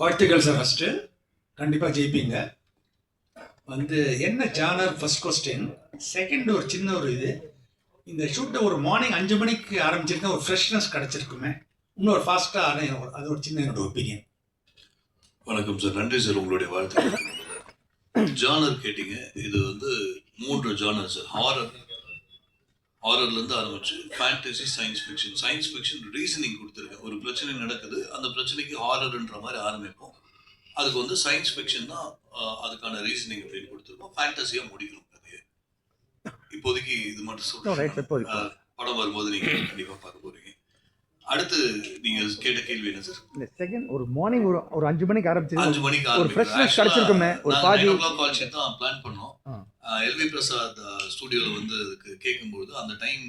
வாழ்த்துக்கள் sir first கண்டிப்பாக ஜெயிப்பீங்க. வந்து என்ன ஜானர் ஃபர்ஸ்ட் கொஸ்டின் செகண்ட் ஒரு சின்ன ஒரு இது. இந்த ஷூட்டை ஒரு மார்னிங் அஞ்சு மணிக்கு ஆரம்பிச்சிருந்தா ஒரு ஃப்ரெஷ்னஸ் கிடச்சிருக்குமே. இன்னொரு ஃபாஸ்ட்டாக ஆனால் அது ஒரு சின்ன என்னோட ஒப்பீனியன் வணக்கம் சார் நன்றி சார் உங்களுடைய வாழ்த்துக்கள். ஜானர் கேட்டீங்க. இது வந்து மூன்று ஜானர் சார் ஹாரர் ஹாரர்லேருந்து ஆரம்பிச்சு fantasy science fiction science fiction reasoning கொடுத்துருக்கேன். ஒரு பிரச்சனை நடக்குது அந்த பிரச்சனைக்கு ஹாரர்ன்ற மாதிரி ஆரம்பிப்போம். அதுக்கு வந்து சயின்ஸ் ஃபிக்ஷன் தான் அதுக்கான ரீசனிங் அப்படின்னு கொடுத்துருக்கோம். ஃபேண்டசியாக முடிக்கணும் கதையை இப்போதைக்கு இது மட்டும். ஆஹ், படம் வரும்போது நீங்கள் கண்டிப்பாக பார்க்க போறீங்க. அடுத்து நீங்கள் கேட்ட கேள்வி என்ன சார் இந்த செகண்ட் ஒரு மார்னிங் ஒரு ஒரு அஞ்சு மணிக்கு ஆரம்பிச்சு அஞ்சு மணிக்கு ஒரு freshness கிடைச்சிருக்குமே, ஒரு பாதி- கால் தான் பிளான் பண்ணோம் ஆ. எல்வி பிரசாத் ஸ்டுடியோல வந்து அதுக்கு கேட்கும்போது அந்த டைம்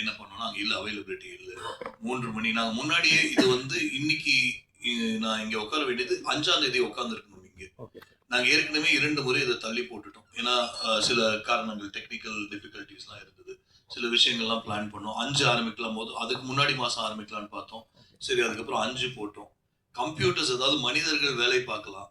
என்ன பண்ணோம்னா அங்க இல்ல அவைலபிலிட்டி இல்ல. மூன்று மணி நாங்க முன்னாடியே இது வந்து இன்னைக்கு நான் இங்க உட்கார வேண்டியது அஞ்சாம் தேதி உட்காந்துருக்கணும் இங்க. ஓகே நாங்க ஏற்கனவே இரண்டு முறை இதை தள்ளி போட்டுட்டோம். ஏன்னா சில காரணங்கள் டெக்னிக்கல் டிஃபிகல்ட்டிஸ்லாம் இருந்தது. சில விஷயங்கள்லாம் பிளான் பண்ணோம். அஞ்சு ஆரம்பிக்கலாம் போது அதுக்கு முன்னாடி மாசம் ஆரம்பிக்கலாம்னு பார்த்தோம். சரி அதுக்கப்புறம் அஞ்சு போட்டோம். கம்ப்யூட்டர்ஸ் அதாவது மனிதர்கள் வேலை பார்க்கலாம்.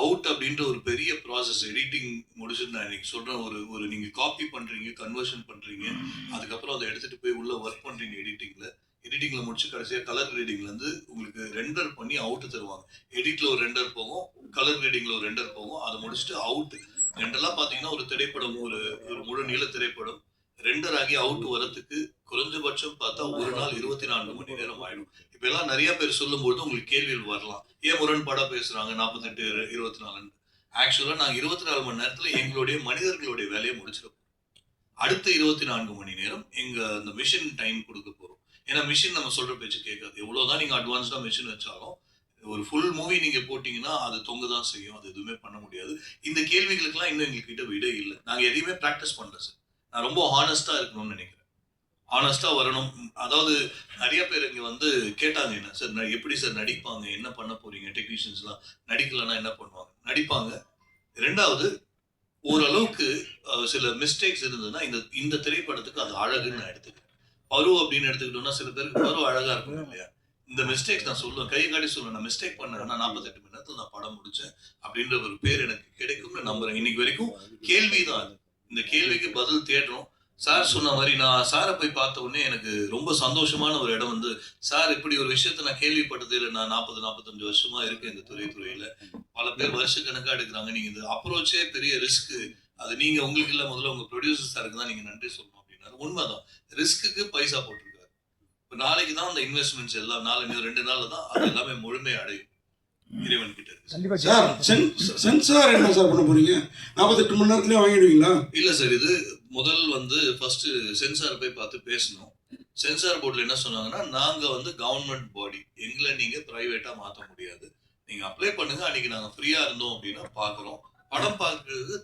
அவுட் அப்படின்ற ஒரு பெரிய ப்ராசஸ் எடிட்டிங் முடிச்சுட்டு நான் இன்னைக்கு சொல்கிறேன் ஒரு ஒரு நீங்கள் காப்பி பண்ணுறீங்க கன்வர்ஷன் பண்ணுறீங்க அதுக்கப்புறம் அதை எடுத்துகிட்டு போய் உள்ளே ஒர்க் பண்ணுறீங்க எடிட்டிங்கில் எடிட்டிங்கில் முடிச்சு கடைசியாக கலர் கிரேடிங்லேருந்து உங்களுக்கு ரெண்டர் பண்ணி அவுட்டு தருவாங்க. எடிட்டில் ஒரு ரெண்டர் போகும் கலர் கிரேடிங்கில் ஒரு ரெண்டர் போகும். அதை முடிச்சுட்டு அவுட் ரெண்டெல்லாம் பார்த்தீங்கன்னா ஒரு திரைப்படம் ஒரு ஒரு முழு நீள திரைப்படம். ரெண்டர் ஆகி அவுட் வரத்துக்கு குறைஞ்சபட்சம் பார்த்தா ஒரு நாள் இருபத்தி நான்கு மணி நேரம் ஆயிடும். இப்ப எல்லாம் நிறைய பேர் சொல்லும்போது உங்களுக்கு கேள்விகள் வரலாம். ஏன் முரண்பாடா பேசுறாங்க? நாற்பத்தெட்டு இருபத்தி நாலு ஆக்சுவலா நாங்க இருபத்தி நாலு மணி நேரத்துல எங்களுடைய மனிதர்களுடைய வேலையை முடிச்சிருக்கோம் அடுத்த இருபத்தி நான்கு மணி நேரம் எங்க அந்த மிஷின் டைம் கொடுக்க போறோம். ஏன்னா மிஷின் நம்ம சொல்ற பேச்சு கேட்காது. எவ்வளவுதான் நீங்க அட்வான்ஸ்டா மிஷின் வச்சாலும் ஒரு ஃபுல் மூவி நீங்க போட்டீங்கன்னா அது தொங்க தான் செய்யும். அது எதுவுமே பண்ண முடியாது. இந்த கேள்விகளுக்கெல்லாம் இன்னும் எங்ககிட்ட விட இல்லை. நாங்க எதையுமே ப்ராக்டிஸ் பண்ணல சார் நான் ரொம்ப ஹானஸ்டாக இருக்கணும்னு நினைக்கிறேன். ஹானஸ்டாக வரணும். அதாவது நிறைய பேர் இங்கே வந்து கேட்டாங்க என்ன சார் ந- எப்படி சார் நடிப்பாங்க? என்ன பண்ண போறீங்க? டெக்னீஷியன்ஸ்லாம் நடிக்கலன்னா என்ன பண்ணுவாங்க? நடிப்பாங்க. ரெண்டாவது ஓரளவுக்கு சில மிஸ்டேக்ஸ் இருந்ததுன்னா இந்த இந்த திரைப்படத்துக்கு அது அழகுன்னு நான் எடுத்துக்கிறேன். பரு அப்படின்னு எடுத்துக்கிட்டோம்னா சில பேருக்கு பரு அழகா இருக்கும் இல்லையா? இந்த மிஸ்டேக்ஸ் நான் சொல்லுவேன். கை காட்டி சொல்லுவேன். நான் மிஸ்டேக் பண்ணேன்னா நாற்பத்தெட்டு மணி நேரத்தில் நான் படம் முடிச்சேன் அப்படின்ற ஒரு பேர் எனக்கு கிடைக்கும்னு நம்புறேன். இன்னைக்கு வரைக்கும் கேள்விதான் அது. இந்த கேள்விக்கு பதில் தேடுறோம். சார் சொன்ன மாதிரி நான் சாரை போய் பார்த்த உடனே எனக்கு ரொம்ப சந்தோஷமான ஒரு இடம் வந்து சார் இப்படி ஒரு விஷயத்த நான் கேள்விப்பட்டது இல்லை நான் நாற்பது நாற்பத்தஞ்சு வருஷமா இருக்கேன் இந்த துறை துறையில. பல பேர் வருஷ கணக்கா எடுக்கிறாங்க. நீங்க இந்த அப்ரோச்சே பெரிய ரிஸ்க் அது நீங்க உங்களுக்கு இல்லை முதல்ல உங்க ப்ரொடியூசர் சாருக்கு தான் நீங்க நன்றி சொல்லணும் அப்படின்னாரு. உண்மைதான். ரிஸ்க்குக்கு பைசா போட்டிருக்காரு. இப்ப நாளைக்கு தான் அந்த இன்வெஸ்ட்மெண்ட்ஸ் எல்லாம் நாலு ரெண்டு நாள்ல தான் அது எல்லாமே முழுமை அடையும். இறைவன் கிட்ட இருக்கு சார் சென் சென்சார் என்ன சார் பண்ண போறீங்க? நாற்பத்தெட்டு மணி நேரத்துலயே வாங்கிடுவீங்களா? இல்ல சார் இது முதல் வந்து ஃபர்ஸ்ட் சென்சார் போய் பார்த்து பேசணும். சென்சார் போர்டில் என்ன சொன்னாங்கன்னா நாங்க வந்து கவர்மெண்ட் பாடி எங்களை நீங்க பிரைவேட்டா மாத்த முடியாது. நீங்க அப்ளை பண்ணுங்க அன்னைக்கு நாங்க ஃப்ரீயா இருந்தோம் அப்படின்னா பாக்குறோம். படம் பார்க்கறது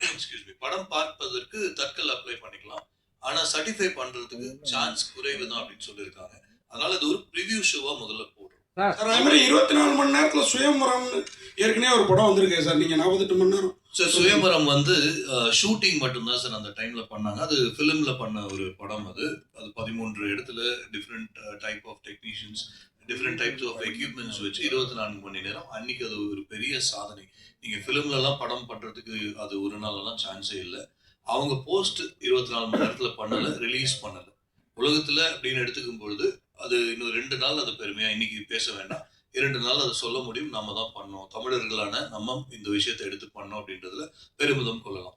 எக்ஸ்கியூஸ் மீ படம் பார்ப்பதற்கு தட்கல் அப்ளை பண்ணிக்கலாம். ஆனா சர்டிஃபை பண்றதுக்கு சான்ஸ் குறைவு தான் அப்படின்னு சொல்லியிருக்காங்க. அதனால இது ஒரு ப்ரிவியூ ஷோவா முதல்ல போடுறோம். சார். அதே மாதிரி இருபத்தி நாலு மணி நேரத்துல சுயம்பரம்னு ஏற்கனவே ஒரு படம் வந்திருக்கு சார். நீங்க நாற்பத்தெட்டு மணி நேரம். சார் சுயமரம் வந்து ஷூட்டிங் மட்டும்தான் சார் அந்த டைம்ல பண்ணாங்க. அது ஃபிலிம்ல பண்ண ஒரு படம் அது. அது பதிமூன்று இடத்துல different type of technicians different types of equipments வச்சு இருபத்தி நான்கு மணி நேரம். அன்னைக்கு அது ஒரு பெரிய சாதனை. நீங்க ஃபிலிம்ல எல்லாம் படம் பண்றதுக்கு அது ஒரு நாள் எல்லாம் சான்ஸே இல்லை. அவங்க போஸ்ட் இருபத்தி நாலு மணி நேரத்துல பண்ணல ரிலீஸ் பண்ணல. உலகத்துல அப்படின்னு எடுத்துக்கும் பொழுது அது இன்னும் ரெண்டு நாள் அது பெருமையா இன்னைக்கு பேச வேண்டாம். இரண்டு நாள் அதை சொல்ல முடியும். நம்ம தான் பண்ணோம். தமிழர்களான நம்ம இந்த விஷயத்தை எடுத்து பண்ணோம் அப்படின்றதுல பெருமிதம் கொள்ளலாம்.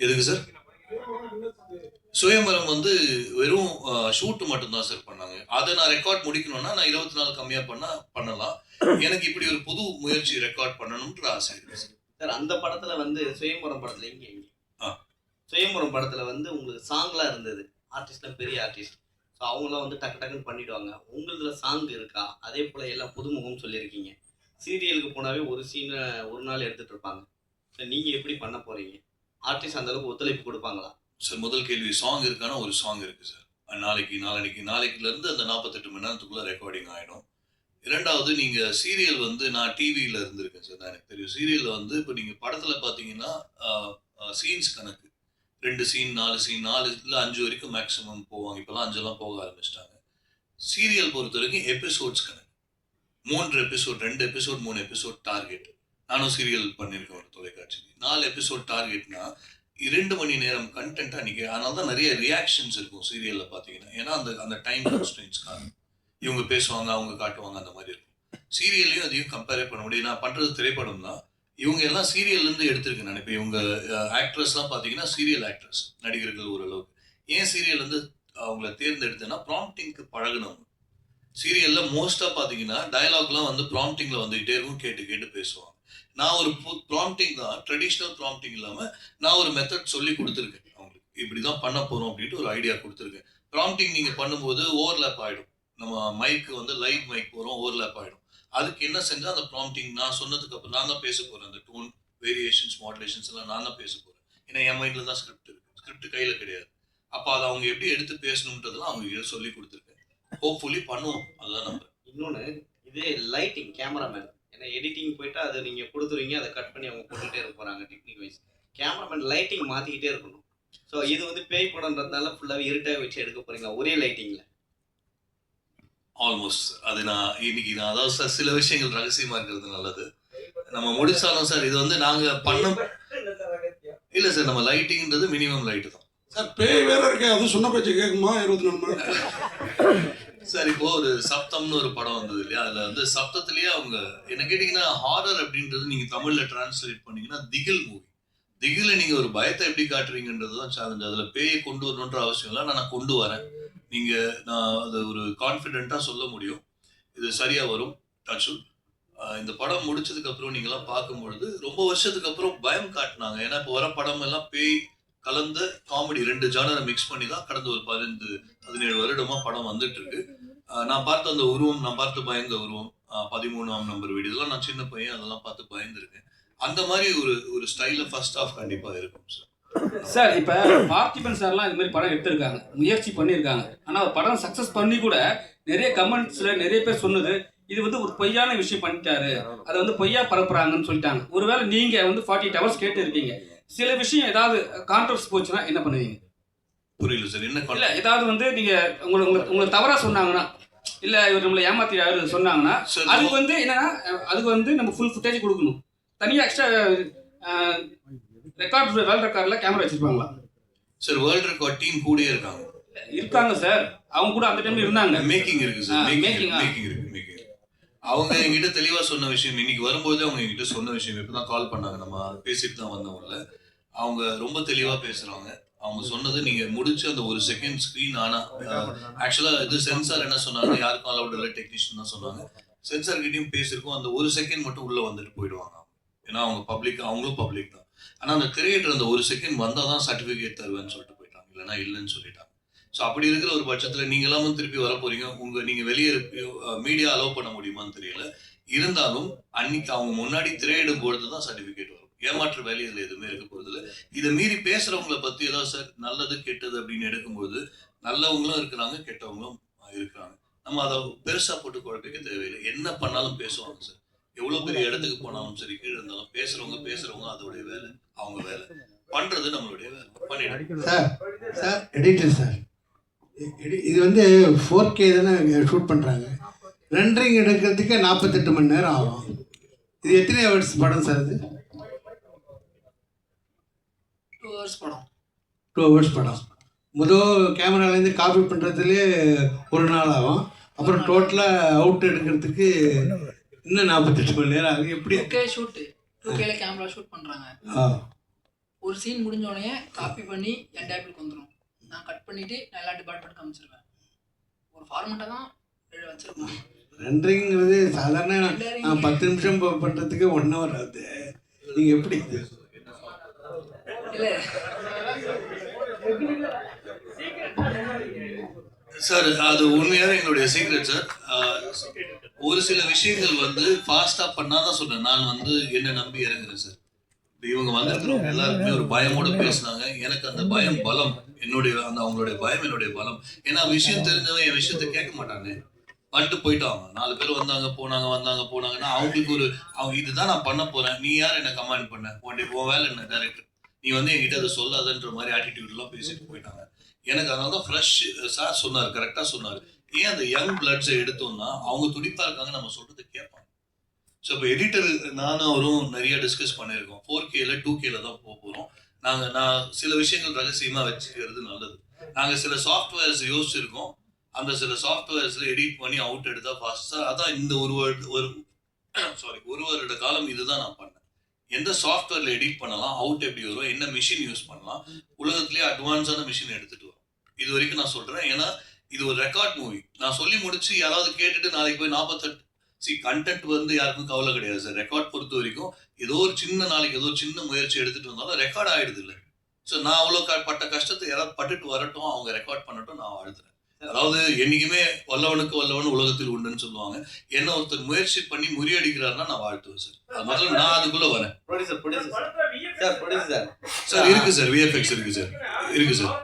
எதுக்கு சார்? சுயம்பரம் வந்து வெறும் ஷூட் மட்டும்தான் சார் பண்ணாங்க. அதை நான் ரெக்கார்ட் முடிக்கணும்னா நான் இருபத்தி நாலு கம்மியா பண்ணா பண்ணலாம். எனக்கு இப்படி ஒரு புது முயற்சி ரெக்கார்ட் பண்ணணும்ன்ற ஆசை இருக்கு சார். அந்த படத்துல வந்து சுயம்பரம் படத்துல இங்க இங்க ஆ. சுயம்பரம் படத்துல வந்து உங்களுக்கு சாங்லாம் இருந்தது. ஆர்டிஸ்ட்லாம் பெரிய ஆர்டிஸ்ட் ஸோ அவங்களாம் வந்து டக்கு டக்குன்னு பண்ணிடுவாங்க. உங்களுதுல சாங் இருக்கா? அதே போல் எல்லாம் புதுமுகம் சொல்லியிருக்கீங்க. சீரியலுக்கு போனாவே ஒரு சீனை ஒரு நாள் எடுத்துட்டு இருப்பாங்க. ஸோ நீங்கள் எப்படி பண்ண போறீங்க? ஆர்டிஸ்ட் அந்த அளவுக்கு ஒத்துழைப்பு கொடுப்பாங்களா? சார் முதல் கேள்வி சாங் இருக்கானா? ஒரு சாங் இருக்கு சார் நாளைக்கு நாளைக்கு நாளைக்குலேருந்து அந்த நாற்பத்தெட்டு மணி நேரத்துக்குள்ளே ரெக்கார்டிங் ஆகிடும் இரண்டாவது நீங்கள் சீரியல் வந்து நான் டிவியில் இருந்திருக்கேன் சார் நான் எனக்கு தெரியும். சீரியலில் வந்து இப்போ நீங்கள் படத்தில் பார்த்தீங்கன்னா சீன்ஸ் கணக்கு. ரெண்டு சீன் நாலு சீன் நாலு இல்லை அஞ்சு வரைக்கும் மேக்ஸிமம் போவாங்க. இப்போலாம் அஞ்செல்லாம் போக ஆரம்பிச்சிட்டாங்க. சீரியல் பொறுத்த வரைக்கும் எபிசோட்ஸ் கணக்கு. மூன்று எபிசோட் ரெண்டு எபிசோட் மூணு எபிசோட் டார்கெட் நானும் சீரியல் பண்ணியிருக்கேன் ஒரு தொலைக்காட்சிக்கு. நாலு எபிசோட் டார்கெட்னா இரண்டு மணி நேரம் கண்டென்ட் அன்றைக்கி அதனால தான் நிறைய ரியாக்ஷன்ஸ் இருக்கும் சீரியலில் பார்த்தீங்கன்னா. ஏன்னா அந்த அந்த டைம் கான்ஸ்டன்ஸ்க்காக இவங்க பேசுவாங்க அவங்க காட்டுவாங்க அந்த மாதிரி இருக்கும். சீரியல்லையும் அதையும் கம்பேரே பண்ண முடியும். நான் பண்ணுறது திரைப்படம் தான் இவங்க எல்லாம் சீரியல்லேருந்து எடுத்திருக்கு நான். இப்போ இவங்க ஆக்ட்ரஸ்லாம் பார்த்தீங்கன்னா சீரியல் ஆக்ட்ரஸ் நடிகர்கள் ஓரளவுக்கு. ஏன் சீரியல்லேருந்து அவங்கள தேர்ந்தெடுத்தேன்னா ப்ராம்ப்டிங்க்கு பழகினவங்க. சீரியலில் மோஸ்ட்டாக பார்த்தீங்கன்னா டயலாக்லாம் வந்து ப்ராம்ப்டிங்ல வந்துகிட்டே இருக்கும் கேட்டு கேட்டு பேசுவாங்க. நான் ஒரு ப்ராம்ப்டிங் தான் ட்ரெடிஷ்னல் ப்ராம்ப்டிங் இல்லாமல் நான் ஒரு மெத்தட் சொல்லி கொடுத்துருக்கேன் அவங்களுக்கு. இப்படி தான் பண்ண போகிறோம் அப்படின்ட்டு ஒரு ஐடியா கொடுத்துருக்கேன். ப்ராம்ப்டிங் நீங்கள் பண்ணும்போது ஓவர்லேப் ஆகிடும் நம்ம மைக்கு வந்து லைவ் மைக் போகிறோம் ஓவர்லேப் ஆகிடும் அதுக்கு என்ன செஞ்சால் அந்த ப்ராம்ப்டிங் நான் சொன்னதுக்கு அப்புறம் நான் தான் பேச போகிறேன் அந்த டோன் வேரியேஷன்ஸ் மாடுலேஷன்ஸ் எல்லாம் நான் தான் பேச போகிறேன் ஏன்னா என் மைண்டில் தான் ஸ்கிரிப்ட் இருக்குது ஸ்கிரிப்ட் கையில் கிடையாது. அப்போ அதை அவங்க எப்படி எடுத்து பேசணுன்றதெல்லாம் அவங்க சொல்லி கொடுத்துருக்கேன் ஹோப்ஃபுல்லி பண்ணுவோம். அதுதான் நம்ம. இன்னொன்று இதே லைட்டிங் கேமராமேன் ஏன்னா எடிட்டிங் போயிட்டு அதை நீங்கள் கொடுத்துருவீங்க அதை கட் பண்ணி அவங்க போட்டுகிட்டே இருக்க போகிறாங்க டெக்னிக் வைஸ் கேமராமேன் லைட்டிங் மாற்றிக்கிட்டே இருக்கணும். ஸோ இது வந்து பேய் படம்ன்றதுனால ஃபுல்லாகவே இருட்டாக வச்சு எடுக்க போகிறீங்க ஒரே லைட்டிங்கில் ஆல்மோஸ்ட் அது நான் இன்னைக்கு நான் அதாவது சார் சில விஷயங்கள் ரகசியமா இருக்கிறது நல்லது. நம்ம முடிச்சாலும் சார் இது வந்து நாங்க பண்ண இல்ல சார் நம்ம லைட்டிங்ன்றது மினிமம் லைட் தான். சார் பேய் வேற இருக்கே அது சொன்ன பேச்சு கேட்குமா? இருபத்தி நாலு மணி நேரம். சார் இப்போ ஒரு சப்தம்னு ஒரு படம் வந்தது இல்லையா? அதுல வந்து சப்தத்திலேயே அவங்க என்ன கேட்டீங்கன்னா ஹாரர் அப்படின்றது நீங்க தமிழ்ல டிரான்ஸ்லேட் பண்ணீங்கன்னா திகில் மூவி திகில நீங்க ஒரு பயத்தை எப்படி காட்டுறீங்கன்றது தான் சேலஞ்ச் அதுல பேயை கொண்டு வரணுன்ற அவசியம் இல்லை. நான் கொண்டு வரேன். நீங்கள் நான் அதை ஒரு கான்ஃபிடெண்ட்டாக சொல்ல முடியும். இது சரியாக வரும் டச்சு இந்த படம் முடிச்சதுக்கப்புறம் நீங்களாம் பார்க்கும்பொழுது ரொம்ப வருஷத்துக்கு அப்புறம் பயம் காட்டினாங்க. ஏன்னா இப்போ வர படம் எல்லாம் பேய் கலந்த காமெடி ரெண்டு ஜானரை மிக்ஸ் பண்ணி தான் கடந்த ஒரு பதினைந்து பதினேழு வருடமா படம் வந்துட்டு இருக்கு நான் பார்த்த அந்த உருவம் நான் பார்த்து பயந்த உருவம் பதிமூணாம் நம்பர் வீடு இதெல்லாம் நான் சின்ன பையன் அதெல்லாம் பார்த்து பயந்துருக்கேன். அந்த மாதிரி ஒரு ஒரு ஸ்டைலில் ஃபர்ஸ்ட் ஆஃப் கண்டிப்பாக இருக்கும் சார் சார் இப்போ பார்த்திபன் சார்லாம் இது மாதிரி படம் எடுத்திருக்காங்க. முயற்சி பண்ணியிருக்காங்க ஆனால் படம் சக்ஸஸ் பண்ணி கூட நிறைய கமெண்ட்ஸில் நிறைய பேர் சொன்னது இது வந்து ஒரு பொய்யான விஷயம் பண்ணிட்டாரு. அதை வந்து பொய்யா பரப்புறாங்கன்னு சொல்லிட்டாங்க. ஒருவேளை நீங்கள் வந்து ஃபார்ட்டி எயிட் ஹவர்ஸ் கேட்டு இருக்கீங்க சில விஷயம் ஏதாவது கான்ட்ரவர்ஸ் போச்சுன்னா என்ன பண்ணுவீங்க? புரியல சார் என்ன இல்லை ஏதாவது வந்து நீங்கள் உங்களை உங்களை உங்களை தவறாக சொன்னாங்கன்னா இல்லை இவர் நம்மளை ஏமாத்திட்டாரு சொன்னாங்கன்னா சார் அதுக்கு வந்து என்னன்னா அதுக்கு வந்து நம்ம ஃபுல் ஃபுட்டேஜ் கொடுக்கணும். தனியாக எக்ஸ்ட்ரா ரெக்கார்ட் வேல் ரெக்கார்டில் கேமரா வச்சிருப்பாங்களா? சார் வேர்ல்ட் ரெக்கார்ட் டீம் கூடயே இருக்காங்க. இருக்காங்க சார் அவங்க கூட அந்த டைம்ல இருந்தாங்க. மேக்கிங் இருக்கு சார் மேக்கிங். மேக்கிங் இருக்கு மேக்கிங் அவங்க என்கிட்ட தெளிவா சொன்ன விஷயம் இன்னைக்கு வரும்போது அவங்க என்கிட்ட சொன்ன விஷயம் இப்பதான் கால் பண்ணாங்க. நம்ம பேசிட்டு தான் வந்தவங்கள அவங்க ரொம்ப தெளிவா பேசுறாங்க. அவங்க சொன்னது நீங்க முடிச்சு அந்த ஒரு செகண்ட் ஸ்கிரீன் ஆனா ஆக்சுவலா இது சென்சார் என்ன சொன்னாங்க யாருக்கும் அலவுட் இல்லை டெக்னீஷியன் தான் சொன்னாங்க. சென்சார் கிட்டயும் பேசியிருக்கோம். அந்த ஒரு செகண்ட் மட்டும் உள்ள வந்துட்டு போயிடுவாங்க. ஏன்னா அவங்க பப்ளிக் அவங்களும் பப்ளிக் தான். ஆனால் அந்த கிரியேட்டர் அந்த ஒரு செகண்ட் வந்தா தான் சர்டிபிகேட் தருவேன்னு சொல்லிட்டு போயிட்டாங்க. இல்லைனா இல்லைன்னு சொல்லிட்டாங்க. ஸோ அப்படி இருக்கிற ஒரு பட்சத்துல நீங்க எல்லாமும் திருப்பி வர போறீங்க உங்க நீங்க வெளியே மீடியா அலோவ் பண்ண முடியுமான்னு தெரியல. இருந்தாலும் அன்னைக்கு அவங்க முன்னாடி திரையிடும் பொழுது தான் சர்டிபிகேட் வரும். ஏமாற்று வேலை எதுவுமே இருக்க போறது இல்லை இதை மீறி பேசுறவங்கள பத்தி ஏதாவது சார் நல்லது கெட்டது அப்படின்னு எடுக்கும்போது நல்லவங்களும் இருக்கிறாங்க கெட்டவங்களும் இருக்கிறாங்க. நம்ம அதை பெருசா போட்டு குழப்பிக்க தேவையில்லை. என்ன பண்ணாலும் பேசுவாங்க சார். எவ்வளவு பெரிய இடத்துக்கு போனாலும் சரி கீழே இருந்தாலும் பேசுறவங்க பேசுறவங்க அதோடைய வேலை அவங்க வேலை. பண்றது நம்மளுடைய வேலை. Sir sir editor sir. Eddy- இது வந்து ஃபோர் கே தானே ஷூட் பண்ணுறாங்க ரெண்டரிங் எடுக்கிறதுக்கே நாற்பத்தெட்டு மணி நேரம் ஆகும். இது எத்தனை ஹவர்ஸ் படம் சார் இது? டூ ஹவர்ஸ் படம். டூ ஹவர்ஸ் படம். முதல் கேமராலேருந்து காப்பி பண்ணுறதுலே ஒரு நாள் ஆகும். அப்புறம் டோட்டலாக அவுட் எடுக்கிறதுக்கு இன்னும் நாற்பத்தெட்டு மணி நேரம் ஆகும். எப்படி? டூ ஷூட்டு டூ கேல கேமரா ஷூட் பண்ணுறாங்க ஒரு சீன் முடிஞ்ச உடனே காப்பி பண்ணி என் டேபிளுக்கு வந்துடும் நான் கட் பண்ணிவிட்டு நான் எல்லா டிபார்ட்மெண்ட்க்கு அமைச்சிருவேன் ஒரு ஃபார்மெட்டாக தான் வச்சுருக்கோம் ரெண்டரிங்கிறது சாதாரண நான் பத்து நிமிஷம் பண்ணுறதுக்கு ஒன் ஹவர் ஆகுது. நீங்கள் எப்படி? இல்லை. சார் அது உண்மையாவே எங்களுடைய சீக்ரெட் சார் ஒரு சில விஷயங்கள் வந்து ஃபாஸ்டா பண்ணாதான் சொன்னேன் நான் வந்து என்ன நம்பி இறங்குறேன் சார். இவங்க வந்திருக்கிறவங்க எல்லாருக்குமே ஒரு பயமோட பேசினாங்க. எனக்கு அந்த பயம் பலம் என்னுடைய அந்த அவங்களுடைய பயம் என்னுடைய பலம். ஏன்னா விஷயம் தெரிஞ்சவன் என் விஷயத்த கேட்க மாட்டாங்க வந்துட்டு போயிட்டாங்க. நாலு பேர் வந்தாங்க போனாங்க வந்தாங்க போனாங்கன்னா அவங்களுக்கு ஒரு அவங்க இதுதான் நான் பண்ண போறேன். நீ யார் என்ன கமெண்ட் பண்ண? உன்டைய உன் வேலை என்ன டைரக்டர் நீ வந்து என்கிட்ட அதை சொல்லாதன்ற மாதிரி ஆட்டிடியூட்லாம் பேசிட்டு போயிட்டாங்க. எனக்கு அதனால தான் ஃப்ரெஷ் சார் சொன்னார் கரெக்டாக சொன்னார். ஏன் அந்த யங் பிளட்ஸை எடுத்தோம்னா அவங்க துடிப்பாக இருக்காங்க நம்ம சொல்றது கேட்பாங்க. ஸோ இப்போ எடிட்டர் நானும் அவரும் நிறைய டிஸ்கஸ் பண்ணியிருக்கோம். ஃபோர் கேல டூ கேல தான் போக போகிறோம் நாங்கள் நான் சில விஷயங்கள் ரகசியமாக வச்சுக்கிறது நல்லது. நாங்கள் சில சாஃப்ட்வேர்ஸ் யோசிச்சிருக்கோம். அந்த சில சாஃப்ட்வேர்ஸில் எடிட் பண்ணி அவுட் எடுத்தால் ஃபாஸ்ட்டாக அதான் இந்த ஒரு வருட ஒரு சாரி ஒரு வருட காலம் இதுதான் நான் பண்ணேன். எந்த சாஃப்ட்வேரில் எடிட் பண்ணலாம் அவுட் எப்படி வரும் என்ன மிஷின் யூஸ் பண்ணலாம் உலகத்துலேயே அட்வான்ஸான மிஷின் எடுத்துகிட்டு வரும். இது வரைக்கும் நான் சொல்கிறேன் ஏன்னா இது ஒரு ரெக்கார்ட் மூவி நான் சொல்லி முடிச்சு யாராவது கேட்டுட்டு நாளைக்கு போய் நாற்பத்தெட்டு சி கண்டென்ட் வந்து யாருக்கும் கவலை கிடையாது சார். ரெக்கார்ட் பொறுத்த வரைக்கும் ஏதோ ஒரு சின்ன நாளைக்கு ஏதோ ஒரு சின்ன முயற்சி எடுத்துட்டு வந்தாலும் ரெக்கார்ட் ஆயிடுது இல்லை. ஸோ நான் அவ்வளோ க பட்ட கஷ்டத்தை யாராவது பட்டுட்டு வரட்டும் அவங்க ரெக்கார்ட் பண்ணட்டும் நான் வாழ்த்துறேன். அதாவது என்னைக்குமே வல்லவனுக்கு வல்லவன் உலகத்தில் உண்டுன்னு சொல்லுவாங்க. என்ன ஒருத்தர் முயற்சி பண்ணி முறியடிக்கிறாருன்னா நான் வாழ்த்துவேன் சார். அது முதல்ல நான் அதுக்குள்ள வரேன். சார் இருக்கு சார் விஎஃப்எக்ஸ் இருக்கு சார். இருக்கு சார்.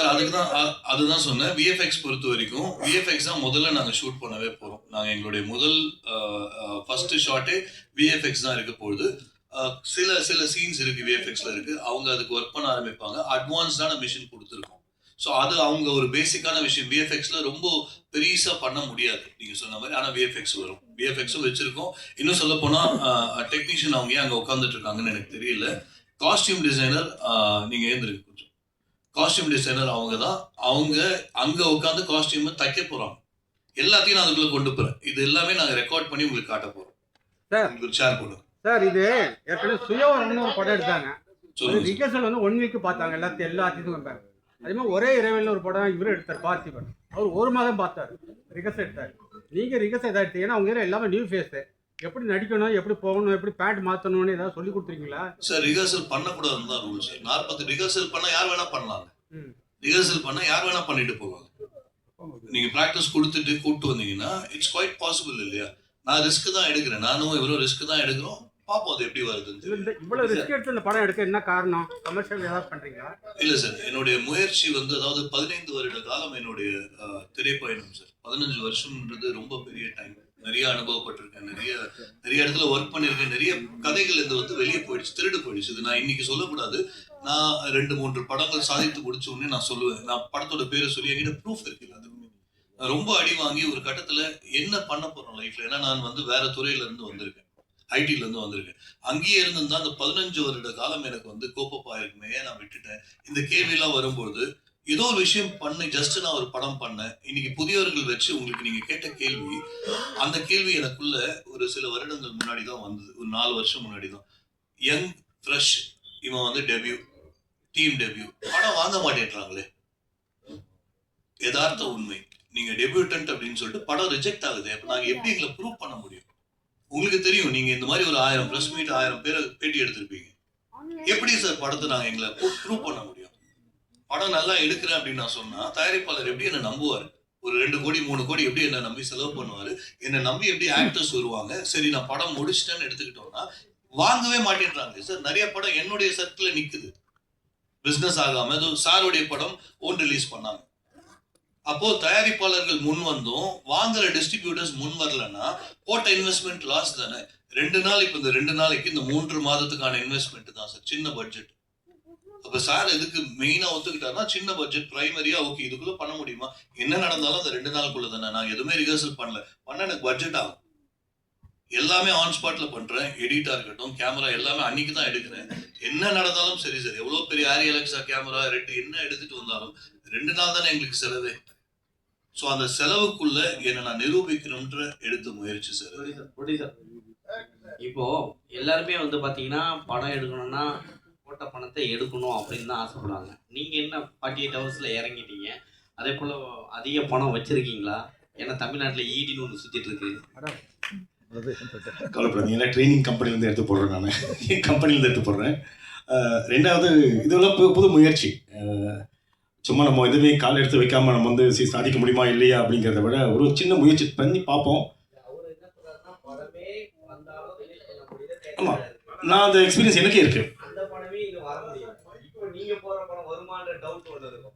சார் அதுக்கு தான் அதுதான் சொன்னேன். விஎஃப்எக்ஸ் பொறுத்த வரைக்கும் விஎஃப்எக்ஸ் தான் முதல்ல நாங்கள் ஷூட் பண்ணவே போகிறோம் நாங்கள் எங்களுடைய முதல் ஃபர்ஸ்ட் ஷாட்டே விஎஃப்எக்ஸ் தான் இருக்க போகுது. சில சில சீன்ஸ் இருக்கு விஎஃப்எக்ஸில் இருக்கு. அவங்க அதுக்கு ஒர்க் பண்ண ஆரம்பிப்பாங்க. அட்வான்ஸ்டான மிஷின் கொடுத்துருக்கோம். ஸோ அது அவங்க ஒரு பேசிக்கான விஷயம். விஎஃப்எக்ஸில் ரொம்ப பெரிசா பண்ண முடியாது. நீங்கள் சொன்ன மாதிரி. ஆனால் விஎஃப்எக்ஸ் வரும். விஎஃப்எக்ஸும் வச்சுருக்கோம். இன்னும் சொல்ல டெக்னீஷியன் அவங்க ஏன் அங்கே உட்காந்துட்டு இருக்காங்கன்னு எனக்கு தெரியல. காஸ்டியூம் டிசைனர் நீங்கள் ஏந்திருக்கு காஸ்டியூம் டிசைனர் அவங்க தான் அவங்க அங்க உட்காந்து காஸ்டியூம் தைக்க போறாங்க. எல்லாத்தையும் நான் அதுக்குள்ள கொண்டு போறேன். இது எல்லாமே நாங்க ரெக்கார்ட் பண்ணி உங்களுக்கு காட்ட போறோம். சார். உங்களுக்கு ஷேர் பண்ணுங்க சார் இது ஏற்கனவே சுயவரம்னு ஒரு படம் எடுத்தாங்க. ரிகர்சல் வந்து ஒன் வீக் பார்த்தாங்க. எல்லாத்தையும் எல்லா ஆர்டிஸ்டும் வந்தாங்க அதே மாதிரி ஒரே இரவில் ஒரு படம் இவரும் எடுத்தார் பார்த்திபன். அவர் ஒரு மாதம் பார்த்தார். ரிகர்சல் எடுத்தார். நீங்க ரிகர்சல் எதாவது எடுத்தீங்கன்னா அவங்க எல்லாமே நியூ ஃபேஸ் எப்படி நடிக்கணும் எப்படி போகணும் எப்படி பேண்ட் மாற்றணும்னு ஏதாவது சொல்லி கொடுத்துருக்கீங்களா? சார் ரிஹர்சல் பண்ணக்கூடாதுன்னு தான் ரூல்ஸ் நாற்பது ரிஹர்சல் பண்ணா யார் வேணா பண்ணலாம். ரிஹர்சல் பண்ணா யார் வேணா பண்ணிட்டு போவாங்க. நீங்க ப்ராக்டிஸ் கொடுத்துட்டு கூப்பிட்டு வந்தீங்கன்னா இட்ஸ் குவைட் பாசிபிள் இல்லையா? நான் ரிஸ்க் தான் எடுக்கிறேன். நானும் இவ்வளோ ரிஸ்க் தான் எடுக்கிறோம். பார்ப்போம் அது எப்படி வருதுன்னு இவ்வளவு ரிஸ்க் எடுத்து இந்த படம் எடுக்க என்ன காரணம்? கமர்ஷியல் ஏதாவது பண்றீங்களா? இல்ல சார் என்னுடைய முயற்சி வந்து அதாவது பதினைந்து வருட காலம் என்னுடைய திரைப்பயணம் சார் பதினஞ்சு வருஷம்ன்றது ரொம்ப பெரிய டைம் நிறைய அனுபவப்பட்டிருக்கேன் நிறைய நிறைய இடத்துல ஒர்க் பண்ணியிருக்கேன் நிறைய கதைகள் இது வந்து வெளியே போயிடுச்சு திருடு போயிடுச்சு. இது நான் இன்னைக்கு சொல்லக்கூடாது. நான் ரெண்டு மூன்று படங்கள் சாதித்து முடிச்ச உடனே நான் சொல்லுவேன். நான் படத்தோட பேரை சொல்லி என்கிட்ட ப்ரூஃப் இருக்கில்ல அது ரொம்ப அடி வாங்கி ஒரு கட்டத்துல என்ன பண்ண போறோம் லைஃப்ல ஏன்னா நான் வந்து வேற துறையில இருந்து வந்திருக்கேன். ஐடில இருந்து வந்திருக்கேன். அங்கேயே இருந்திருந்தா அந்த பதினஞ்சு வருட காலம் எனக்கு வந்து கோப்பப்பா இருக்குமே நான் விட்டுட்டேன். இந்த கேள்வியெல்லாம் வரும்போது ஏதோ ஒரு விஷயம் பண்ணு ஜஸ்ட் நான் ஒரு படம் பண்ணேன். இன்னைக்கு புதியவர்கள் வச்சு உங்களுக்கு நீங்க கேட்ட கேள்வி அந்த கேள்வி எனக்குள்ள ஒரு சில வருடங்கள் முன்னாடி தான் வந்தது. ஒரு நாலு வருஷம் முன்னாடி தான். யங் ஃப்ரெஷ் இவன் வந்து டெபியூ டீம் டெபியூ படம் வாங்க மாட்டேன்றாங்களே. யதார்த்த உண்மை. நீங்க டெபியூட்டன்ட் அப்படின்னு சொல்லிட்டு படம் ரிஜெக்ட் ஆகுது. அப்ப நாங்க எப்படி எங்களை ப்ரூவ் பண்ண முடியும்? உங்களுக்கு தெரியும் நீங்க இந்த மாதிரி ஒரு ஆயிரம் ப்ரெஸ் மீட் ஆயிரம் பேரை பேட்டி எடுத்திருப்பீங்க. எப்படி சார் படத்தை நாங்க எங்களை ப்ரூவ் பண்ண முடியும்? படம் நல்லா எடுக்கிறேன் அப்படின்னு நான் சொன்னா தயாரிப்பாளர் எப்படி என்ன நம்புவார்? ஒரு ரெண்டு கோடி மூணு கோடி எப்படி என்ன நம்பி செலவு பண்ணுவார்? என்னை நம்பி எப்படி ஆக்டர்ஸ் வருவாங்க? சரி நான் படம் முடிச்சிட்டேன்னு எடுத்துக்கிட்டோம்னா வாங்கவே மாட்டேன்றாங்க. சார் நிறைய படம் என்னுடைய சர்க்கிள் நிற்குது பிஸ்னஸ் ஆகாம இது சாருடைய படம் ஓன் ரிலீஸ் பண்ணாங்க. அப்போ தயாரிப்பாளர்கள் முன் வந்தும் வாங்குற டிஸ்ட்ரிபியூட்டர்ஸ் முன் வரலன்னா போட்ட இன்வெஸ்ட்மெண்ட் லாஸ் தானே. ரெண்டு நாள் இப்போ இந்த ரெண்டு நாளைக்கு இந்த மூன்று மாதத்துக்கான இன்வெஸ்ட்மெண்ட் தான் சார் சின்ன பட்ஜெட் அப்ப சார் எதுக்கு மெயினா ஒத்துக்கிட்டாருன்னா சின்ன பட்ஜெட் பிரைமரியா ஓகே இதுக்குள்ள பண்ண முடியுமா? என்ன நடந்தாலும் அந்த ரெண்டு நாளுக்குள்ள தானே நான் எதுவுமே ரிஹர்சல் பண்ணல. பண்ண எனக்கு பட்ஜெட் ஆகும். எல்லாமே ஆன் ஸ்பாட்ல பண்றேன் எடிட்டா இருக்கட்டும் கேமரா எல்லாமே அன்னைக்கு தான் எடுக்கிறேன். என்ன நடந்தாலும் சரி சார். எவ்வளவு பெரிய ஆரி அலெக்ஸா கேமரா ரெண்டு என்ன எடுத்துட்டு வந்தாலும் ரெண்டு நாள் தானே எங்களுக்கு செலவே. ஸோ அந்த செலவுக்குள்ள என்னை நான் நிரூபிக்கணும்ன்ற எடுத்த முயற்சி சார் இப்போ எல்லாருமே வந்து பாத்தீங்கன்னா படம் எடுக்கணும்னா போட்ட பணத்தை எடுக்கணும் அப்படின்னு தான் ஆசைப்படுவாங்க. நீங்க என்ன ஃபார்ட்டி எயிட் ஹவர்ஸ்ல இறங்கிட்டீங்க? அதே போல அதிக பணம் வச்சிருக்கீங்களா? ஏன்னா தமிழ்நாட்டுல ஈடின்னு ஒன்று சுத்திட்டு இருக்கு. கவலைப்படாதீங்க. ட்ரைனிங் கம்பெனிலேருந்து எடுத்து போடுறேன் நான். என் கம்பெனிலேருந்து எடுத்து போடுறேன். ரெண்டாவது இதெல்லாம் புது புது முயற்சி. சும்மா நம்ம எதுவுமே கால் எடுத்து வைக்காம நம்ம வந்து சி சாதிக்க முடியுமா இல்லையா அப்படிங்கிறத விட ஒரு சின்ன முயற்சி பண்ணி பார்ப்போம். அவர் என்ன சொல்றாருன்னா படமே வந்தாலும் release பண்ண முடியல ஆமா. theatre நான் அந்த எக்ஸ்பீரியன்ஸ் எனக்கே இருக்கு. அந்த இங்க வர இப்போ நீங்க போற படம் வருமான்ற டவுட் ஒன்று இருக்கும்.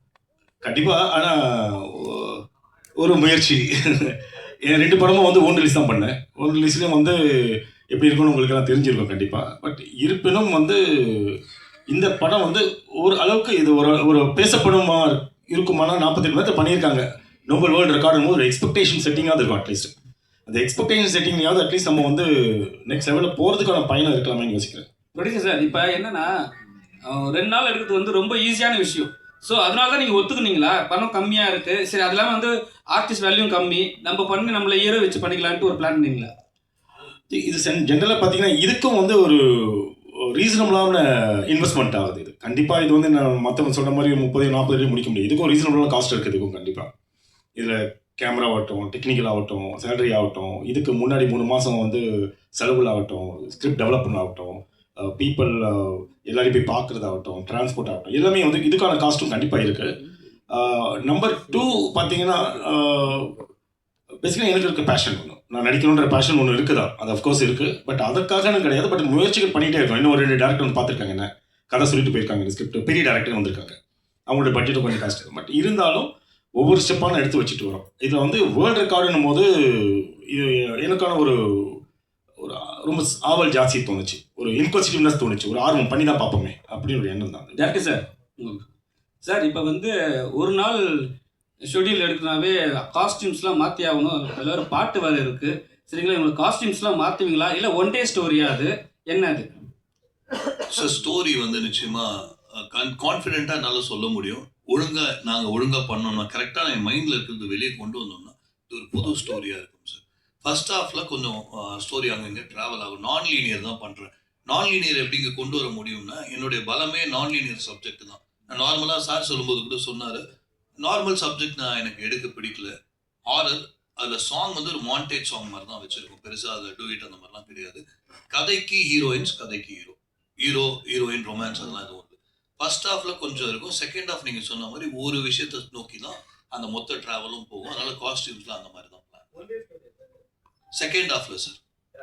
கண்டிப்பாக ஆனால் ஒரு முயற்சி. என் ரெண்டு படமும் வந்து ஓன் ரிலீஸ் தான் பண்ணேன். ஓன் ரிலீஸ்லேயும் வந்து எப்படி இருக்கும்னு உங்களுக்கு எல்லாம் தெரிஞ்சிருக்கும் கண்டிப்பாக பட் இருப்பினும் வந்து இந்த படம் வந்து ஒரு அளவுக்கு இது ஒரு ஒரு பேசப்படுமா இருக்குமானா நாற்பத்தெட்டு மணி பண்ணியிருக்காங்க. நோபல் வேர்ல்டு ரெக்கார்டும் போது ஒரு எக்ஸ்பெக்டேஷன் செட்டிங்காக இருக்கும் அட்லீஸ்ட் அந்த எக்ஸ்பெக்டேஷன் செட்டிங்லையாவது அட்லீஸ்ட் நம்ம வந்து நெக்ஸ்ட் லெவலில் போகிறதுக்கான பயணம் இருக்கலாமே யோசிக்கிறேன். ப்ரொடியூசர் சார் இப்போ என்னன்னா ரெண்டு நாள் எடுக்கிறது வந்து ரொம்ப ஈஸியான விஷயம். ஸோ அதனால தான் நீங்கள் ஒத்துக்குனீங்களா? பணம் கம்மியாக இருக்குது சரி அது இல்லாமல் வந்து ஆர்டிஸ்ட் வேல்யூ கம்மி. நம்ம பண்ணி நம்மளை ஹீரோ வச்சு பண்ணிக்கலான்ட்டு ஒரு பிளான் பண்ணீங்களா? இது ஜென்ரலாக பார்த்தீங்கன்னா இதுக்கும் வந்து ஒரு ரீசனபிளான இன்வெஸ்ட்மெண்ட் ஆகுது இது. கண்டிப்பாக இது வந்து நான் மற்றவங்க சொல்கிற மாதிரி முப்பது நாற்பது வரையும் முடிக்க முடியும் இதுக்கும் ரீசனபிளான காஸ்ட் இருக்குது இதுக்கும் கண்டிப்பாக இதில் கேமரா ஆகட்டும் டெக்னிக்கல் ஆகட்டும் சேலரி ஆகட்டும் இதுக்கு முன்னாடி மூணு மாதம் வந்து செலவுகள் ஆகட்டும் ஸ்கிரிப்ட் டெவலப்மெண்ட் ஆகட்டும் பீப்புள் எல்லாரையும் போய் பார்க்குறதாகட்டும் டிரான்ஸ்போர்ட் ஆகட்டும் எல்லாமே வந்து இதுக்கான காஸ்ட்டும் கண்டிப்பாக இருக்குது நம்பர் டூ பார்த்தீங்கன்னா பேசிக்கலாக எனக்கு இருக்க பேஷன் ஒன்று நான் நடிக்கணுன்ற பேஷன் ஒன்று இருக்குதா அது அஃப்கோர்ஸ் இருக்குது பட் அதற்காக கிடையாது. பட் முயற்சிகள் பண்ணிகிட்டே இருக்கோம் இன்னும் ஒரு ரெண்டு டேரக்டர் வந்து பார்த்துருக்காங்க என்ன? கதை சொல்லிட்டு போயிருக்காங்க ஸ்கிரிப்ட் பெரிய டேரக்டர் வந்திருக்காங்க. அவங்களோட பட்ஜெட்டும் கொஞ்சம் காஸ்ட் பட் இருந்தாலும் ஒவ்வொரு ஸ்டெப்பான எடுத்து வச்சுட்டு வரோம். இதில் வந்து வேர்ல்டு ரெக்கார்டுன்னும் போது இது எனக்கான ஒரு ஒரு ரொம்ப ஆவல் ஜாஸ்தி தோணுச்சு. ஒரு இன்கொசிட்டிவ்னஸ் தோணுச்சு. ஒரு ஆர்வம் பண்ணி தான் பார்ப்போமே. அப்படின்னு ஒரு எண்ணம் தான். டேரக்டர் சார் சார் இப்போ வந்து ஒரு நாள் ஷெட்யூல் எடுக்கனாவே காஸ்டியூம்ஸ்லாம் மாற்றி ஆகணும். அதில் வேறு பாட்டு வேறு இருக்குது சரிங்களா? உங்களுக்கு காஸ்டியூம்ஸ்லாம் மாற்றுவீங்களா இல்லை ஒன் டே ஸ்டோரியா அது? என்ன அது? ஸோ ஸ்டோரி வந்து நிச்சயமா கான்ஃபிடென்ட்டாக நல்லா சொல்ல முடியும். ஒழுங்கா நாங்கள் ஒழுங்கா பண்ணோம்னா கரெக்டாக என் மைண்டில் இருக்கிறது வெளியே கொண்டு வந்தோம்னா இது ஒரு புது ஸ்டோரியாக இருக்கும் சார் ஃபர்ஸ்ட் ஹாஃப்ல கொஞ்சம் ஸ்டோரி அங்கங்கே ட்ராவல் ஆகும். நான் லீனியர் தான் பண்ணுறேன் நான் லீனியர் எப்படிங்க கொண்டு வர முடியும்னா என்னுடைய பலமே நான்லீனியர் சப்ஜெக்ட் தான். நான் நார்மலாக சார் சொல்லும்போது கூட சொன்னார் நார்மல் சப்ஜெக்ட் நான் எனக்கு எடுக்க பிடிக்கல. ஆரல் அதில் சாங் வந்து ஒரு மாண்டேஜ் சாங் மாதிரி தான் வச்சுருக்கோம். பெருசாக அதில் டூயிட் அந்த மாதிரிலாம் கிடையாது. கதைக்கு ஹீரோயின்ஸ் கதைக்கு ஹீரோ ஹீரோ ஹீரோயின் ரொமான்ஸ் அதெல்லாம் எதுவும் இல்லை. ஃபர்ஸ்ட் ஹாஃபில் கொஞ்சம் இருக்கும். செகண்ட் ஹாஃப் நீங்கள் சொன்ன மாதிரி ஒரு விஷயத்தை நோக்கி தான் அந்த மொத்த ட்ராவலும் போகும். அதனால காஸ்டியூம்ஸ்லாம் அந்த மாதிரி தான் பிளான் செகண்ட் ஹாஃபில் சார்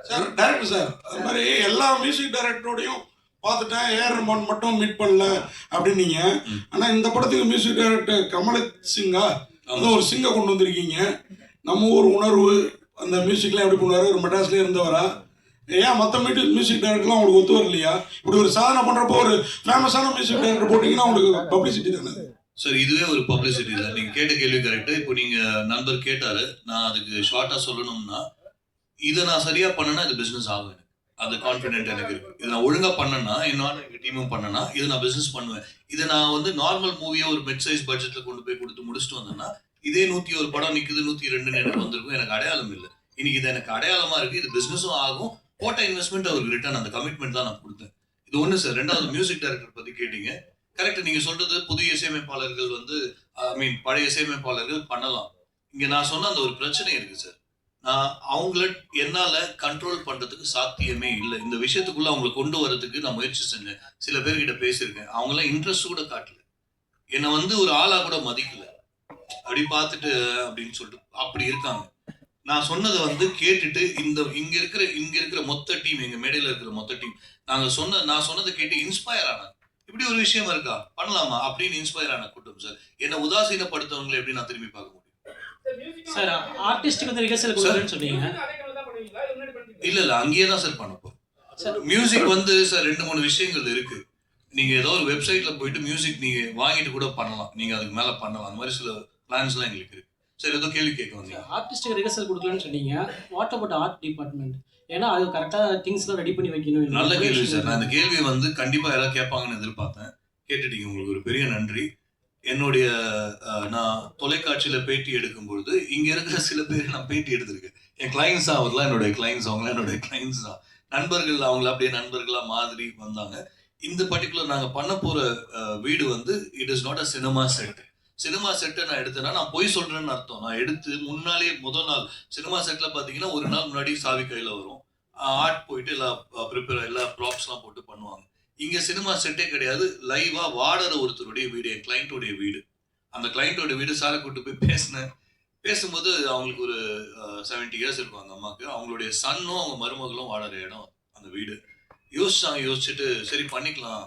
சார் டேரக்டர் சார் அது மாதிரி எல்லா மியூசிக் டைரக்டரோடையும் பார்த்துட்டேன். ஏஆர் ரமான் மட்டும் மீட் பண்ணல அப்படின்னீங்க. ஆனால் இந்த படத்துக்கு மியூசிக் டைரக்டர் கமலத் சிங்கா அந்த ஒரு சிங்கை கொண்டு வந்திருக்கீங்க. நம்ம ஊர் உணர்வு அந்த மியூசிக்லாம் எப்படி பண்ணுவார்? ஒரு மெட்ராஸ்லேயே இருந்தவரா? ஏன் மற்ற மியூசிக் மியூசிக் டைரக்டர்லாம் உங்களுக்கு ஒத்து வரலையா? இப்படி ஒரு சாதனை பண்ணுறப்போ ஒரு ஃபேமஸான மியூசிக் டைரக்டர் போட்டிங்கன்னா உங்களுக்கு பப்ளிசிட்டி தானே? சார் இதுவே ஒரு பப்ளிசிட்டி தான். நீங்கள் கேட்ட கேள்வி கரெக்டு இப்போ நீங்கள் நண்பர் கேட்டார். நான் அதுக்கு ஷார்ட்டாக சொல்லணும்னா இதை நான் சரியா பண்ணேன்னா இது பிஸ்னஸ் ஆகும் எனக்கு அந்த கான்ஃபிடென்ட் எனக்கு இருக்கு. இதை நான் ஒழுங்கா பண்ணேன்னா என்னோட எங்க டீமும் பண்ணேன்னா இதை நான் பிஸ்னஸ் பண்ணுவேன். இதை நான் வந்து நார்மல் மூவியை ஒரு மிட் சைஸ் பட்ஜெட்டில் கொண்டு போய் கொடுத்து முடிச்சுட்டு வந்தேன்னா இதே நூத்தி ஒரு படம் நிக்குது நூத்தி ரெண்டுன்னு எனக்கு வந்திருக்கும். எனக்கு அடையாளம் இல்லை. இன்னைக்கு இது எனக்கு அடையாளமா இருக்கு. இது பிஸ்னஸும் ஆகும். போட்ட இன்வெஸ்ட்மெண்ட் அவருக்கு ரிட்டர்ன் அந்த கமிட்மெண்ட் தான் நான் கொடுத்தேன். இது ஒன்று சார் ரெண்டாவது மியூசிக் டைரக்டர் பத்தி கேட்டீங்க. கரெக்ட் நீங்க சொல்றது புதிய இசையமைப்பாளர்கள் வந்து ஐ மீன் பழைய இசையமைப்பாளர்கள் பண்ணலாம். இங்க நான் சொன்ன அந்த ஒரு பிரச்சனை இருக்கு சார் நான் அவங்கள என்னால் கண்ட்ரோல் பண்ணுறதுக்கு சாத்தியமே இல்லை. இந்த விஷயத்துக்குள்ள அவங்களை கொண்டு வரதுக்கு நான் முயற்சி செஞ்சேன். சில பேர்கிட்ட பேசியிருக்கேன். அவங்களாம் இன்ட்ரெஸ்ட் கூட காட்டல. என்னை வந்து ஒரு ஆளாக கூட மதிக்கல. அப்படி பார்த்துட்டு அப்படின்னு சொல்லிட்டு அப்படி இருக்காங்க. நான் சொன்னதை வந்து கேட்டுட்டு இந்த இங்கே இருக்கிற இங்கே இருக்கிற மொத்த டீம் எங்கள் மேடையில் இருக்கிற மொத்த டீம் நாங்கள் சொன்ன நான் சொன்னதை கேட்டு இன்ஸ்பயர் ஆனாங்க. இப்படி ஒரு விஷயம் இருக்கா? பண்ணலாமா? அப்படின்னு இன்ஸ்பயர் ஆன கூட்டம் சார் என்னை உதாசீனப்படுத்தவங்களை எப்படி நான் திரும்பி பார்க்க முடியும்? சார் ஆர்டிஸ்ட்டுக்கு வந்து ரிஹர்சல் கொடுக்குறேன்னு சொன்னீங்க. இல்ல இல்ல அங்கேயே தான் சார் பண்ண போறோம். மியூசிக் வந்து சார் ரெண்டு மூணு விஷயங்கள் இருக்கு. நீங்க ஏதோ ஒரு வெப்சைட்ல போயிட்டு மியூசிக் நீங்க வாங்கிட்டு கூட பண்ணலாம். நீங்க அதுக்கு மேல பண்ணலாம். அந்த மாதிரி சில பிளான்ஸ் எல்லாம் எங்களுக்கு இருக்கு. சார் ஏதோ கேள்வி கேட்க வந்தீங்க. ஆர்டிஸ்ட்டுக்கு ரிஹர்சல் கொடுக்கலன்னு சொன்னீங்க. வாட் அபவுட் ஆர்ட் டிபார்ட்மெண்ட் ஏன்னா அது கரெக்டாக திங்ஸ்லாம் ரெடி பண்ணி வைக்கணும். நல்ல கேள்வி சார் நான் இந்த கேள்வியை வந்து கண்டிப்பா யாராவது கேட்பாங்கன்னு எதிர்பார்த்தேன். கேட்டுட்டீங்க. உங்களுக்கு ஒரு பெரிய நன்றி. என்னுடைய நான் தொலைக்காட்சியில் பேட்டி எடுக்கும் பொழுது இங்கே இருக்கிற சில பேர் நான் பேட்டி எடுத்திருக்கேன். என் கிளைண்ட்ஸ் அவர்லாம் என்னுடைய கிளைண்ட்ஸ் அவங்களாம் என்னுடைய கிளைண்ட்ஸ் தான். நண்பர்கள் அவங்கள அப்படியே நண்பர்களாக மாதிரி வந்தாங்க. இந்த பர்டிகுலர் நாங்கள் பண்ண போகிற வீடு வந்து it is not a cinema set cinema செட்டை நான் எடுத்தேன்னா நான் பொய் சொல்கிறேன்னு அர்த்தம். நான் எடுத்து முன்னாலே முதல் நாள் சினிமா செட்டில் பார்த்தீங்கன்னா ஒரு நாள் முன்னாடி சாவி கையில் வரும். ஆர்ட் போயிட்டு எல்லா ப்ரிப்பேர் எல்லா ப்ராப்ஸ்லாம் போட்டு பண்ணுவாங்க. இங்கே சினிமா செட்டே கிடையாது. லைவாக வாடற ஒருத்தருடைய வீடு என் கிளைண்ட்டோடைய வீடு. அந்த கிளைண்ட்டோட வீடு சாரை கூட்டு போய் பேசினேன். பேசும்போது அவங்களுக்கு ஒரு செவன்டி இயர்ஸ் இருக்கும் அந்த அம்மாவுக்கு அவங்களுடைய சன்னும் அவங்க மருமகளும் வாடற இடம் அந்த வீடு. யோசிச்சாங்க யோசிச்சுட்டு சரி பண்ணிக்கலாம்.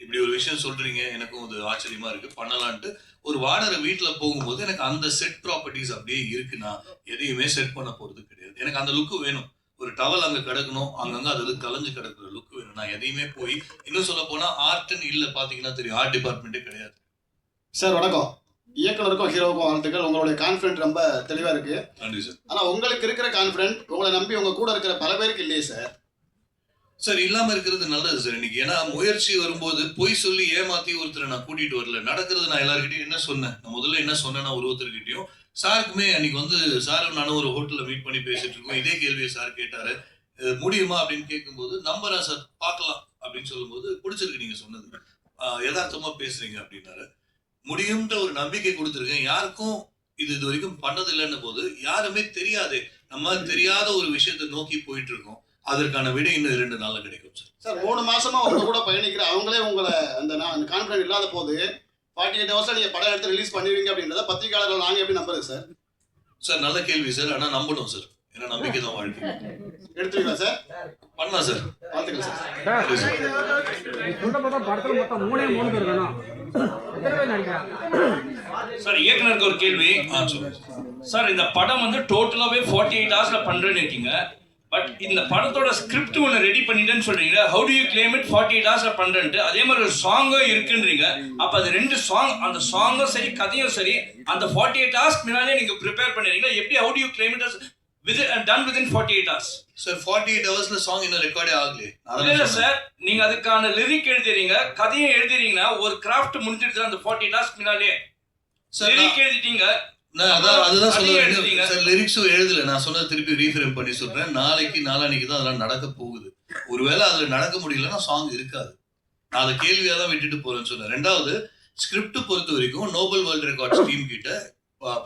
இப்படி ஒரு விஷயம் சொல்கிறீங்க எனக்கும் அது ஆச்சரியமாக இருக்குது பண்ணலான்ட்டு. ஒரு வாடகை வீட்டில் போகும்போது எனக்கு அந்த செட் ப்ராப்பர்ட்டிஸ் அப்படியே இருக்குன்னா நான் எதையுமே செட் பண்ண போகிறது கிடையாது. எனக்கு அந்த லுக்கு வேணும். ஒரு டவல் அங்க கிடக்கணும். அங்கங்க அது கலைஞ்சு கிடக்குற லுக் வேணும். நான் எதையுமே போய் இன்னும் சொல்ல போனா ஆர்ட்னு இல்ல பாத்தீங்கன்னா தெரியும். ஆர்ட் டிபார்ட்மெண்ட்டே கிடையாது. சார் வணக்கம். இயக்குனருக்கும் ஹீரோவுக்கும் வாழ்த்துக்கள். உங்களுடைய கான்ஃபிடென்ட் ரொம்ப தெளிவாக இருக்கு. நன்றி சார். ஆனால் உங்களுக்கு இருக்கிற கான்ஃபிடென்ட் உங்களை நம்பி உங்க கூட இருக்கிற பல பேருக்கு இல்லையே சார். சார் இல்லாம இருக்கிறது நல்லது சார். இன்னைக்கு ஏன்னா முயற்சி வரும்போது பொய் சொல்லி ஏமாத்தி ஒருத்தரை நான் கூட்டிட்டு வரல. நடக்கிறது நான் எல்லாருக்கிட்டையும் என்ன சொன்னேன்? நான் முதல்ல என்ன சொன்னேன்னா ஒரு ஒருத்தர்கிட்டயும் சாருக்குமே அன்னைக்கு வந்து சாரும் நானும் ஒரு ஹோட்டலில் மீட் பண்ணி பேசிட்டு இருக்கோம். இதே கேள்வியை சார் கேட்டாரு. முடியுமா அப்படின்னு கேட்கும்போது நம்பரா சார் பார்க்கலாம் அப்படின்னு சொல்லும்போது பிடிச்சிருக்கு நீங்க சொன்னது. ஆஹ் யதார்த்தமா பேசுறீங்க அப்படின்னாரு. முடியும்ன்ற ஒரு நம்பிக்கை கொடுத்துருக்கேன். யாருக்கும் இது இது வரைக்கும் பண்ணதில்லைன்னு போது யாருமே தெரியாது நம்ம தெரியாத ஒரு விஷயத்தை நோக்கி போயிட்டு இருக்கோம் அதற்கான விடை இன்னும் இரண்டு நாள்ல கிடைக்கும் சார். சார் மூணு மாசமா உங்க கூட பயணிக்கிற அவங்களே உங்களை அந்த கான்ஃபிடென்ட் இல்லாத போது ஃபார்ட்டி எயிட் ஹவர்ஸ்ல நீங்க படம் எடுத்து ரிலீஸ் பண்ணிடுவீங்க அப்படின்றத பத்திரிகையாளர்கள் நாங்க எப்படி நம்புறது சார் சார் நல்ல கேள்வி சார் ஆனா நம்பணும் சார் ஏன்னா நம்பிக்கை தான் வாழ்க்கை. எடுத்துருவீங்களா சார் பண்ணலாம் சார் வாழ்த்துக்கள் சார் சார் இயக்குனருக்கு ஒரு கேள்வி. சார் இந்த படம் வந்து டோட்டலாகவே ஃபார்ட்டி எயிட் ஹவர்ஸில் பண்ணுறேன்னு இருக்கீங்க. பட் இந்த படத்தோட ஸ்கிரிப்ட் ஒன்று ரெடி பண்ணிட்டேன்னு சொல்றீங்க. How do you claim it forty eight ஹவர்ஸில் பண்ணுறேன்ட்டு அதே மாதிரி ஒரு சாங்கும் இருக்குன்றீங்க. அப்போ அது ரெண்டு சாங் அந்த சாங்கும் சரி கதையும் சரி அந்த ஃபார்ட்டி எயிட் ஹவர்ஸ் முன்னாலே நீங்கள் ப்ரிப்பேர் பண்ணிடுறீங்க எப்படி how do you claim it with done within forty eight hours sir forty eight ஹவர்ஸ்ல song இன்னும் ரெக்கார்டே ஆகலையே. இல்ல இல்ல சார் நீங்க அதுக்கான லிரிக் எழுதுறீங்க கதையை எழுதுறீங்கன்னா ஒரு கிராஃப்ட் முடிஞ்சிடுது அந்த ஃபார்ட்டி டாஸ்க் முன்னாலே சார் லிரிக் எழுதிட்டீங்க அதான் அதுதான் சொல்ல. சார் லிரிக்ஸும் எழுதல. நான் சொன்னதை திருப்பி ரீஃப்ரேம் பண்ணி சொல்றேன். நாளைக்கு நாளான்னைக்கு தான் அதெல்லாம் நடக்க போகுது. ஒருவேளை அதுல நடக்க முடியலன்னா சாங் இருக்காது. நான் அதை கேள்வியா தான் விட்டுட்டு போறேன்னு சொன்னேன். ரெண்டாவது ஸ்கிரிப்ட் பொறுத்த வரைக்கும் நோபல் வேர்ல்ட் ரெக்கார்ட்ஸ் டீம் கிட்ட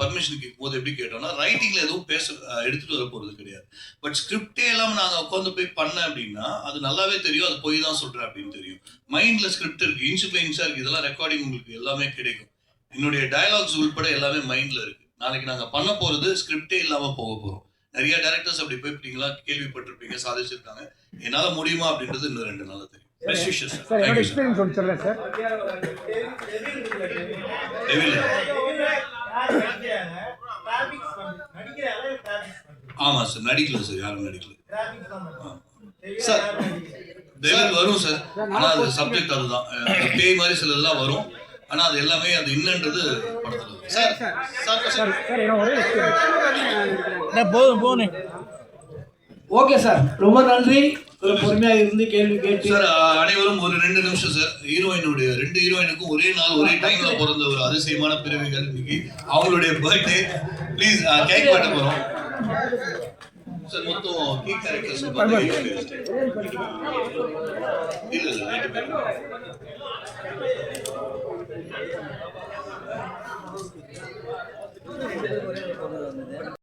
பர்மிஷன் கேட்கும் போது எப்படி கேட்டோம்னா ரைட்டிங்ல எதுவும் பேச எடுத்துட்டு வர போறது கிடையாது. பட் ஸ்கிரிப்டே எல்லாம் நாங்க உட்காந்து போய் பண்ணேன் அப்படின்னா அது நல்லாவே தெரியும். அது போய் தான் சொல்றேன் அப்படின்னு தெரியும். மைண்ட்ல ஸ்கிரிப்ட் இருக்கு. இன்ச்சா இருக்கு. இதெல்லாம் ரெக்கார்டிங் உங்களுக்கு எல்லாமே கிடைக்கும். என்னுடைய டயலாக்ஸ் உள்பட எல்லாமே மைண்ட்ல இருக்கு. நாளைக்கு நாங்க பண்ண போறது ஸ்கிரிப்டே இல்லாம போக போறோம். நிறைய டேரக்டர்ஸ் அப்படி போய்ப்பீங்களா கேள்விப்பட்டிருப்பீங்க சாதிச்சிருக்காங்க. என்னால முடியுமா அப்படின்றது இன்னும் ரெண்டு நாள்ல தெரியும். ஆமா சார் நடிக்கல சார் யாரும் நடிக்கல. சார் வரும் சார் ஆனா அது சப்ஜெக்ட் அதுதான். பேய் மாதிரி சிலதெல்லாம் வரும். ஆனா அது எல்லாமே அது என்னன்றது படத்துல. சார் சார் சார் சார் என்ன ஒரே எக்ஸ்பீரியன்ஸ் போதும் போதும். Okay sir. ரொம்ப நன்றி. ஒரு பொறுமையாக இருந்து கேள்வி கேட்டு. சார் அனைவரும் ஒரு ரெண்டு நிமிஷம் சார். ஹீரோயினுடைய ரெண்டு ஹீரோயினுக்கும் ஒரே நாள் ஒரே டைம்ல பிறந்த ஒரு அதிசயமான பிறவிகள் இன்னைக்கு அவங்களுடைய பர்த்டே ப்ளீஸ் கேக் வெட்ட போறோம். சார் மொத்தம் கீ கேரக்டர்ஸ் இல்ல இல்ல どういうことだろうね。